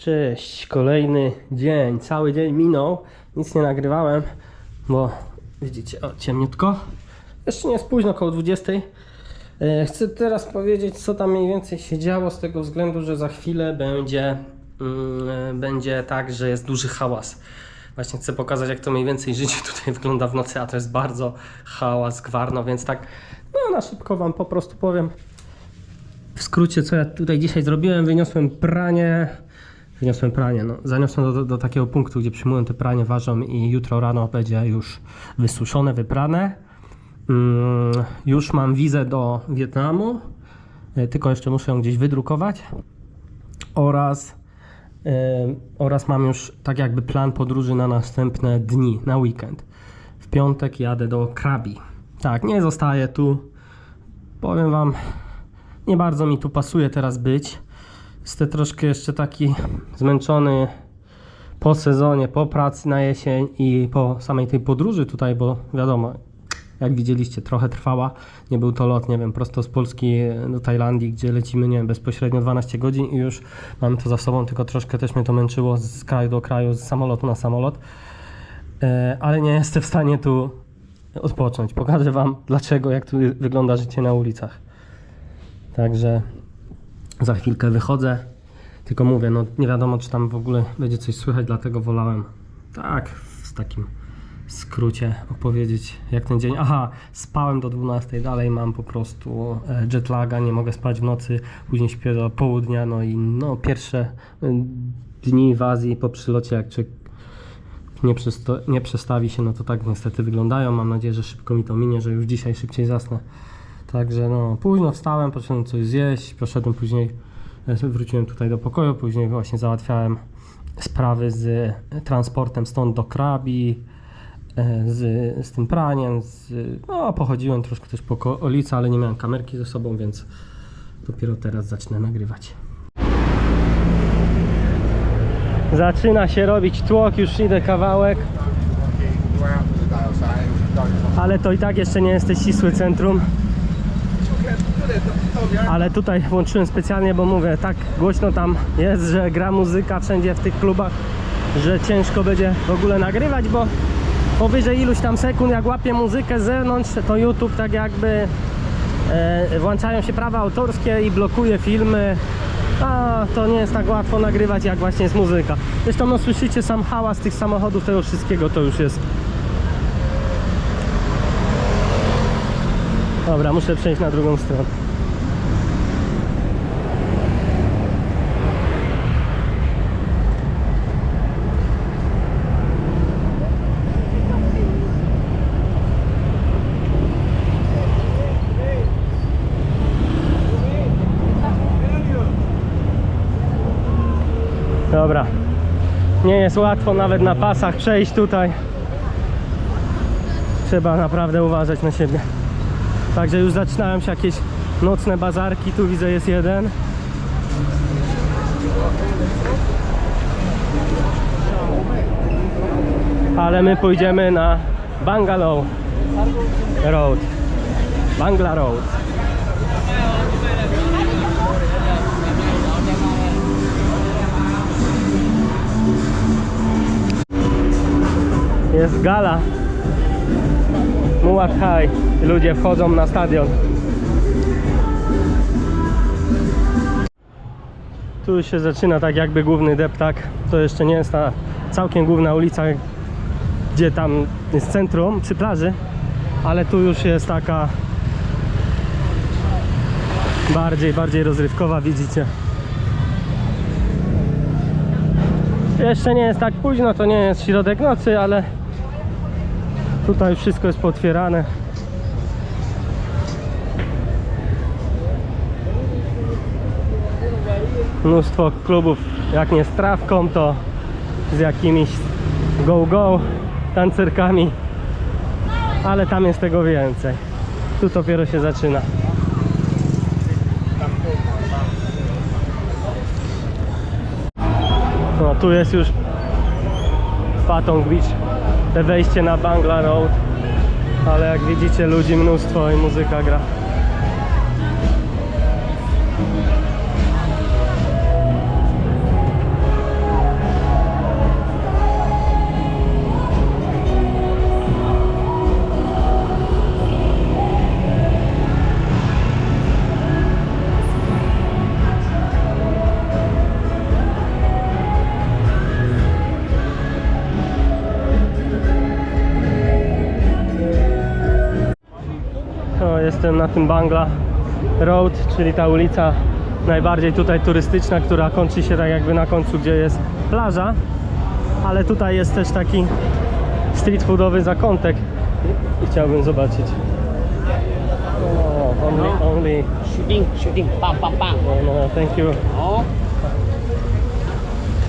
Cześć, kolejny dzień, cały dzień minął, nic nie nagrywałem, bo widzicie, o ciemniutko, jeszcze nie jest późno, około 20. E, Chcę teraz powiedzieć, co tam mniej więcej się działo, z tego względu, że za chwilę będzie, mm, e, będzie tak, że jest duży hałas. Właśnie chcę pokazać, jak to mniej więcej życie tutaj wygląda w nocy, a to jest bardzo hałas, gwarno, więc tak, no na szybko Wam po prostu powiem, w skrócie, co ja tutaj dzisiaj zrobiłem, wyniosłem pranie. Wyniosłem pranie, no. Zaniosłem do, do, do takiego punktu, gdzie przyjmuję te pranie, ważą i jutro rano będzie już wysuszone, wyprane. Mm, już mam wizę do Wietnamu, e, tylko jeszcze muszę ją gdzieś wydrukować. Oraz, e, oraz mam już tak jakby plan podróży na następne dni, na weekend. W piątek jadę do Krabi. Tak, nie zostaję tu. Powiem wam, nie bardzo mi tu pasuje teraz być. Jestem troszkę jeszcze taki zmęczony po sezonie, po pracy na jesień i po samej tej podróży tutaj, bo wiadomo, jak widzieliście, trochę trwała. Nie był to lot, nie wiem, prosto z Polski do Tajlandii, gdzie lecimy, nie wiem, bezpośrednio 12 godzin i już mamy to za sobą, tylko troszkę też mnie to męczyło z kraju do kraju, z samolotu na samolot. E, ale nie jestem w stanie tu odpocząć. Pokażę Wam dlaczego, jak tu wygląda życie na ulicach. Także za chwilkę wychodzę. Tylko mówię, no nie wiadomo, czy tam w ogóle będzie coś słychać, dlatego wolałem tak w takim skrócie opowiedzieć, jak ten dzień. Aha, spałem do 12, dalej mam po prostu e, jetlaga, nie mogę spać w nocy, później śpię do południa, no i no pierwsze e, dni w Azji po przylocie, jak człowiek nie, nie przestawi się, no to tak niestety wyglądają. Mam nadzieję, że szybko mi to minie, że już dzisiaj szybciej zasnę. Także no, późno wstałem, poszedłem coś zjeść, poszedłem później, e, wróciłem tutaj do pokoju, później właśnie załatwiałem sprawy z transportem stąd do Krabi, e, z, z tym praniem, z, no pochodziłem troszkę też po okolicy, ale nie miałem kamerki ze sobą, więc dopiero teraz zacznę nagrywać. Zaczyna się robić tłok, już idę kawałek, ale to i tak jeszcze nie jest ścisłe centrum. Ale tutaj włączyłem specjalnie, bo mówię, tak głośno tam jest, że gra muzyka wszędzie w tych klubach, że ciężko będzie w ogóle nagrywać, bo powyżej iluś tam sekund, jak łapię muzykę z zewnątrz, to YouTube tak jakby e, włączają się prawa autorskie i blokuje filmy. A to nie jest tak łatwo nagrywać, jak właśnie jest muzyka. Zresztą no słyszycie sam hałas tych samochodów, tego wszystkiego to już jest Dobra, muszę przejść na drugą stronę. Dobra. Nie jest łatwo nawet na pasach przejść tutaj. Trzeba naprawdę uważać na siebie. Także już zaczynają się jakieś nocne bazarki. Tu widzę jest jeden. Ale my pójdziemy na Bungalow Road. Bangla Road. Jest gala Muay Thai. Ludzie wchodzą na stadion. Tu się zaczyna tak jakby główny deptak. To jeszcze nie jest ta całkiem główna ulica, gdzie tam jest centrum przy plaży, ale tu już jest taka bardziej, bardziej rozrywkowa, widzicie. Jeszcze nie jest tak późno, to nie jest środek nocy, ale Tutaj wszystko jest potwierane. Mnóstwo klubów, jak nie z trawką, to z jakimiś go-go tancerkami, ale tam jest tego więcej. Tu dopiero się zaczyna. No tu jest już Patong Beach te wejście na Bangla Road ale jak widzicie ludzi mnóstwo i muzyka gra Jestem na tym Bangla Road, czyli ta ulica najbardziej tutaj turystyczna, która kończy się tak jakby na końcu, gdzie jest plaża. Ale tutaj jest też taki street foodowy zakątek i chciałbym zobaczyć. O, only, only, shooting, shooting, pam, pam, pam. no, no, thank you. O,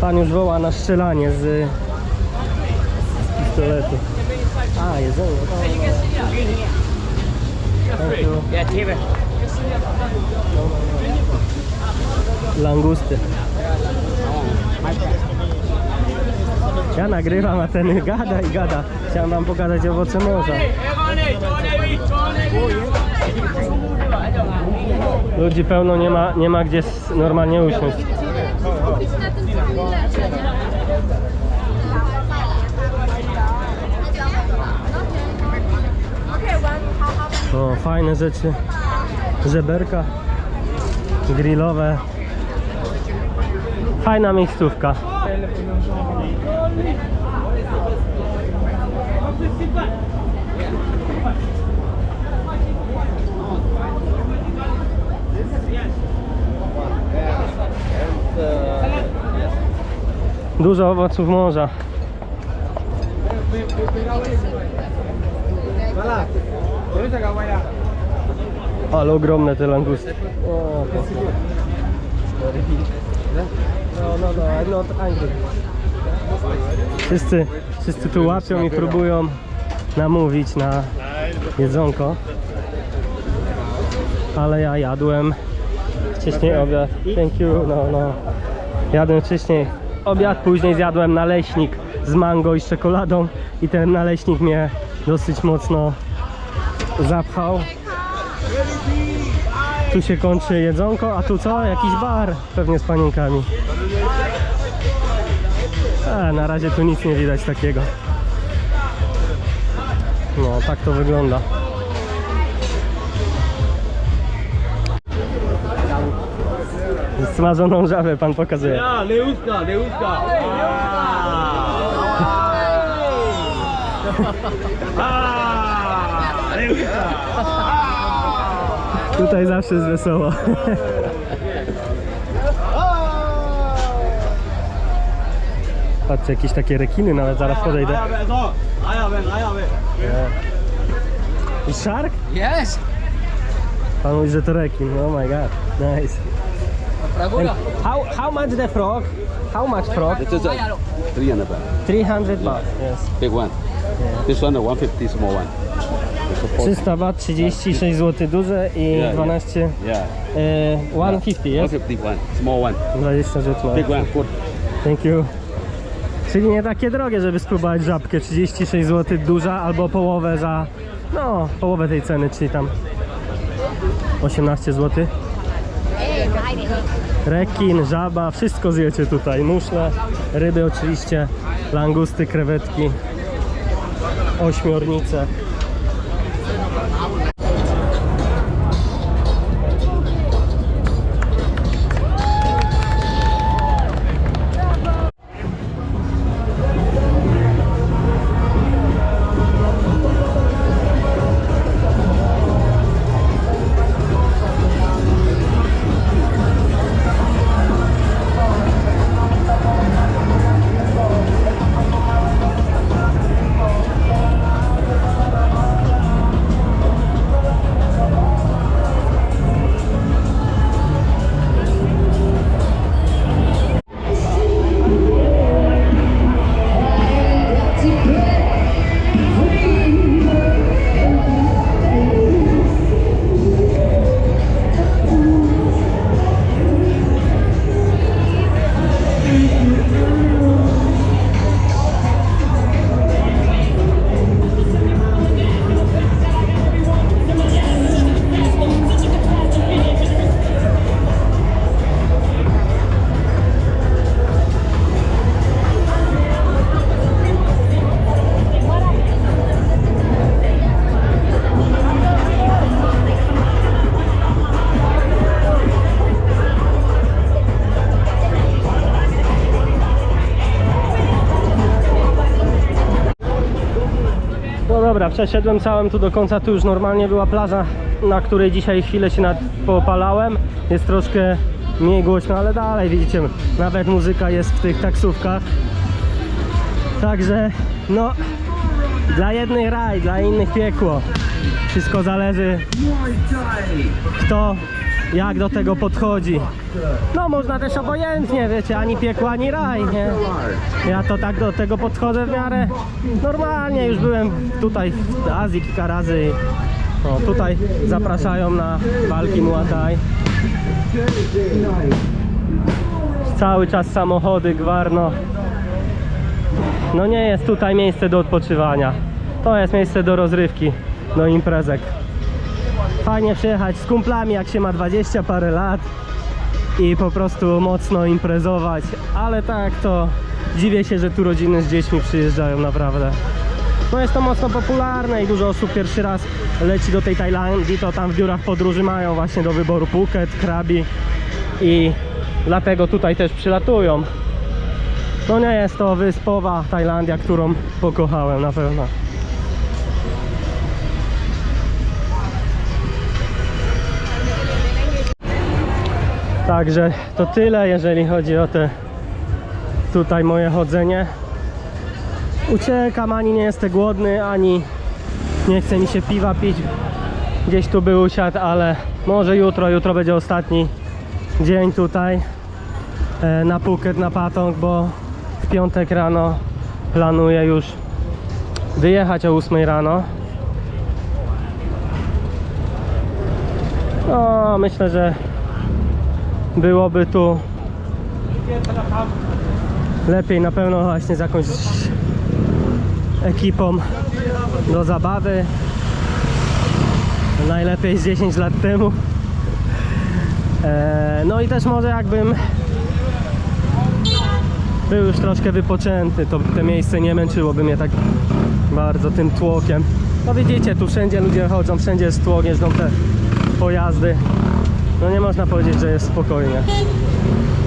Pan już woła na strzelanie z, z pistoletu. A, jedzenie. No, no. Langusty. Ja nagrywam, a ten gada i gada. Chciałem wam pokazać owoce morza. Ludzi pełno, nie ma, nie ma gdzie normalnie usiąść. Fajne rzeczy. Żeberka grillowe. Fajna miejscówka. Dużo owoców morza. Ale ogromne te langusty. O, no, no, no. Wszyscy, wszyscy tu łapią i próbują namówić na jedzonko. Ale ja jadłem wcześniej obiad. Thank you, no, no. Jadłem wcześniej obiad, później zjadłem naleśnik z mango i z czekoladą i ten naleśnik mnie dosyć mocno zapchał. Tu się kończy jedzonko, a tu co? Jakiś bar, pewnie z panienkami. A, na razie tu nic nie widać takiego. No, tak to wygląda. Smażoną żabę pan pokazuje. Ja, Leuska, Leuska. Tutaj zawsze jest wesoło. Patrzcie, jakieś takie rekiny nawet, zaraz podejdę. I Shark? Yes. Pan mówi, że to rekin. Oh my god, nice. And how, how much the frog? How much frog? This is a 300 baht. 300 baht, yes. Big one. This one a 150 small one. It's a 40. 300 baht, 36 zł duże i Yeah, yeah. 12, Yeah. e, 150, yes? 150 one. Small one. 20 zł. Big one. Thank you. Czyli nie takie drogie, żeby spróbować żabkę. 36 zł duża albo połowę za, no, połowę tej ceny, czyli tam 18 zł. Rekin, żaba, wszystko zjecie tutaj. Muszle, ryby oczywiście, langusty, krewetki, ośmiornice. Dobra, przeszedłem całym tu do końca, tu już normalnie była plaża na której dzisiaj chwilę się nad, popalałem, jest troszkę mniej głośno, ale dalej widzicie, nawet muzyka jest w tych taksówkach. Także no, dla jednych raj, dla innych piekło. Wszystko zależy kto jak do tego podchodzi. No można też obojętnie, wiecie, ani piekło, ani raj, nie? Ja to tak do tego podchodzę w miarę normalnie, już byłem tutaj w Azji kilka razy. Tutaj zapraszają na walki Muay. Cały czas samochody, gwarno. No nie jest tutaj miejsce do odpoczywania. To jest miejsce do rozrywki, do imprezek. Fajnie przyjechać z kumplami, jak się ma 20 parę lat i po prostu mocno imprezować, ale tak to dziwię się, że tu rodziny z dziećmi przyjeżdżają naprawdę. No jest to mocno popularne i dużo osób pierwszy raz leci do tej Tajlandii, to tam w biurach podróży mają właśnie do wyboru Phuket, Krabi i dlatego tutaj też przylatują. No nie jest to wyspowa Tajlandia, którą pokochałem na pewno. Także to tyle, jeżeli chodzi o te tutaj moje chodzenie. Uciekam, ani nie jestem głodny, ani nie chce mi się piwa pić. Gdzieś tu by usiadł, ale może jutro, jutro będzie ostatni dzień tutaj e, na Phuket, na Patong, bo w piątek rano planuję już wyjechać o 8 rano. No, myślę, że byłoby tu lepiej na pewno właśnie z jakąś ekipą do zabawy. Najlepiej z 10 lat temu. E, no i też może jakbym był już troszkę wypoczęty, to te miejsce nie męczyłoby mnie tak bardzo tym tłokiem. No widzicie, tu wszędzie ludzie chodzą, wszędzie jest tłok, jeżdżą te pojazdy. No nie można powiedzieć, że jest spokojnie.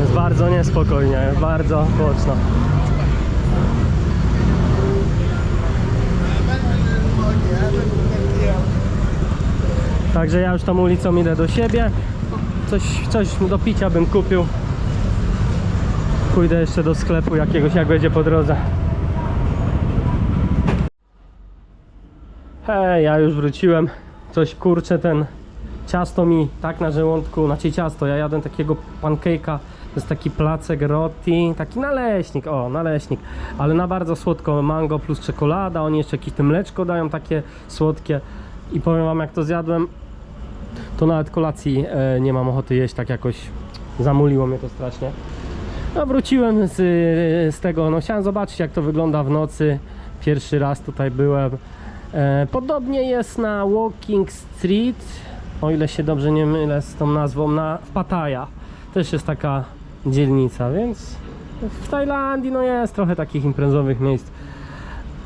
Jest bardzo niespokojnie, jest bardzo głośno. Także ja już tą ulicą idę do siebie. Coś, coś do picia bym kupił. Pójdę jeszcze do sklepu jakiegoś, jak będzie po drodze. Hej, ja już wróciłem. Coś kurczę, ten ciasto mi tak na żołądku, znaczy ciasto, ja jadłem takiego pancake'a, to jest taki placek roti, taki naleśnik, o, naleśnik, ale na bardzo słodko, mango plus czekolada, oni jeszcze jakieś te mleczko dają takie słodkie i powiem wam jak to zjadłem, to nawet kolacji e, nie mam ochoty jeść, tak jakoś zamuliło mnie to strasznie. No wróciłem z, z tego, no chciałem zobaczyć jak to wygląda w nocy, pierwszy raz tutaj byłem. E, podobnie jest na Walking Street, o ile się dobrze nie mylę z tą nazwą, na Pattaya. Też jest taka dzielnica, więc w Tajlandii no jest trochę takich imprezowych miejsc.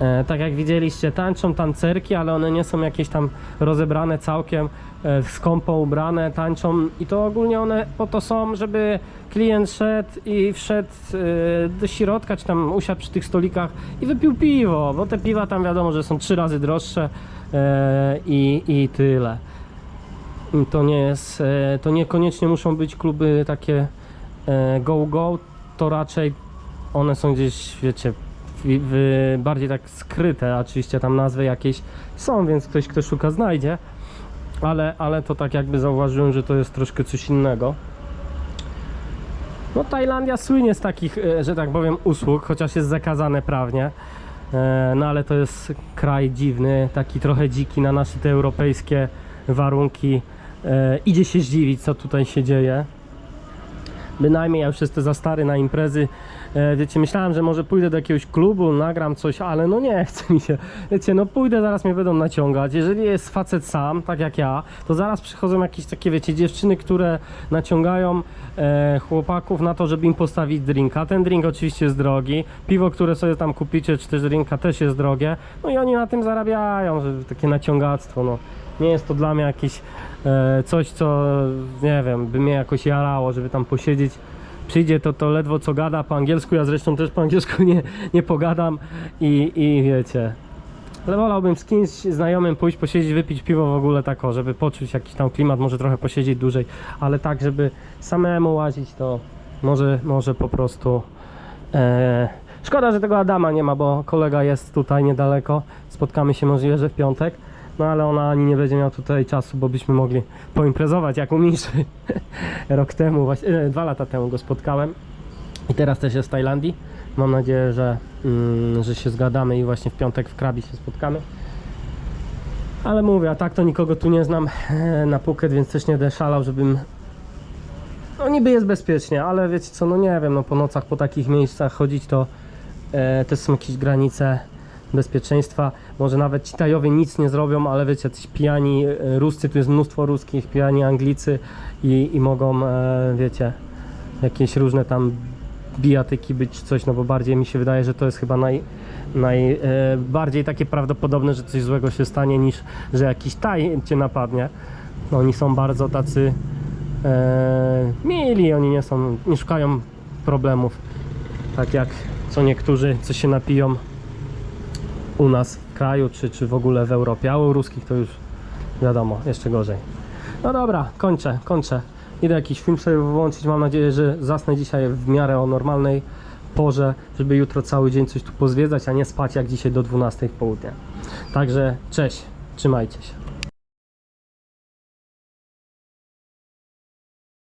E, tak jak widzieliście, tańczą tancerki, ale one nie są jakieś tam rozebrane całkiem, e, skąpo ubrane, tańczą i to ogólnie one po to są, żeby klient szedł i wszedł e, do środka, czy tam usiadł przy tych stolikach i wypił piwo, bo te piwa tam wiadomo, że są trzy razy droższe e, i, i tyle. To nie jest, e, to niekoniecznie muszą być kluby takie e, go-go, to raczej one są gdzieś, wiecie, bardziej tak skryte, oczywiście tam nazwy jakieś są, więc ktoś kto szuka znajdzie, ale, ale to tak jakby zauważyłem, że to jest troszkę coś innego. No Tajlandia słynie z takich, e, że tak powiem, usług, chociaż jest zakazane prawnie. E, No ale to jest kraj dziwny, taki trochę dziki na nasze te europejskie warunki. E, Idzie się zdziwić, co tutaj się dzieje. Bynajmniej ja już jestem za stary na imprezy. E, Wiecie, myślałem, że może pójdę do jakiegoś klubu, nagram coś, ale no nie chce mi się. Wiecie, no pójdę, zaraz mnie będą naciągać. Jeżeli jest facet sam, tak jak ja, to zaraz przychodzą jakieś takie, wiecie, dziewczyny, które naciągają e, chłopaków na to, żeby im postawić drinka. Ten drink oczywiście jest drogi. Piwo, które sobie tam kupicie, czy też drinka też jest drogie. No i oni na tym zarabiają, że takie naciągactwo, no. Nie jest to dla mnie jakieś e, coś, co nie wiem, by mnie jakoś jarało, żeby tam posiedzieć. Przyjdzie to, to ledwo co gada po angielsku, ja zresztą też po angielsku nie, nie pogadam i, i wiecie. Ale wolałbym z kimś znajomym pójść, posiedzieć, wypić piwo w ogóle tak, o, żeby poczuć jakiś tam klimat, może trochę posiedzieć dłużej, ale tak, żeby samemu łazić, to może, może po prostu... E, szkoda, że tego Adama nie ma, bo kolega jest tutaj niedaleko. Spotkamy się możliwe, że w piątek. No ale ona ani nie będzie miała tutaj czasu, bo byśmy mogli poimprezować jak u Miszy. Rok temu, właśnie, e, dwa lata temu go spotkałem. I teraz też jest w Tajlandii. Mam nadzieję, że, mm, że się zgadamy i właśnie w piątek w Krabi się spotkamy. Ale mówię, a tak to nikogo tu nie znam e, na Phuket, więc też nie będę szalał, żebym... No niby jest bezpiecznie, ale wiecie co, no nie wiem, no po nocach po takich miejscach chodzić to e, też są jakieś granice bezpieczeństwa. Może nawet ci Tajowie nic nie zrobią, ale wiecie, ci pijani e, Ruscy, tu jest mnóstwo ruskich, pijani Anglicy i, i mogą, e, wiecie, jakieś różne tam bijatyki być coś, no bo bardziej mi się wydaje, że to jest chyba naj, naj, e, takie prawdopodobne, że coś złego się stanie niż, że jakiś taj cię napadnie. No, oni są bardzo tacy e, mili, oni nie są, nie szukają problemów, tak jak co niektórzy, co się napiją u nas w kraju, czy, czy w ogóle w Europie, a u ruskich to już wiadomo, jeszcze gorzej. No dobra, kończę, kończę. Idę jakiś film sobie włączyć. Mam nadzieję, że zasnę dzisiaj w miarę o normalnej porze, żeby jutro cały dzień coś tu pozwiedzać, a nie spać jak dzisiaj do 12 w południe. Także cześć, trzymajcie się.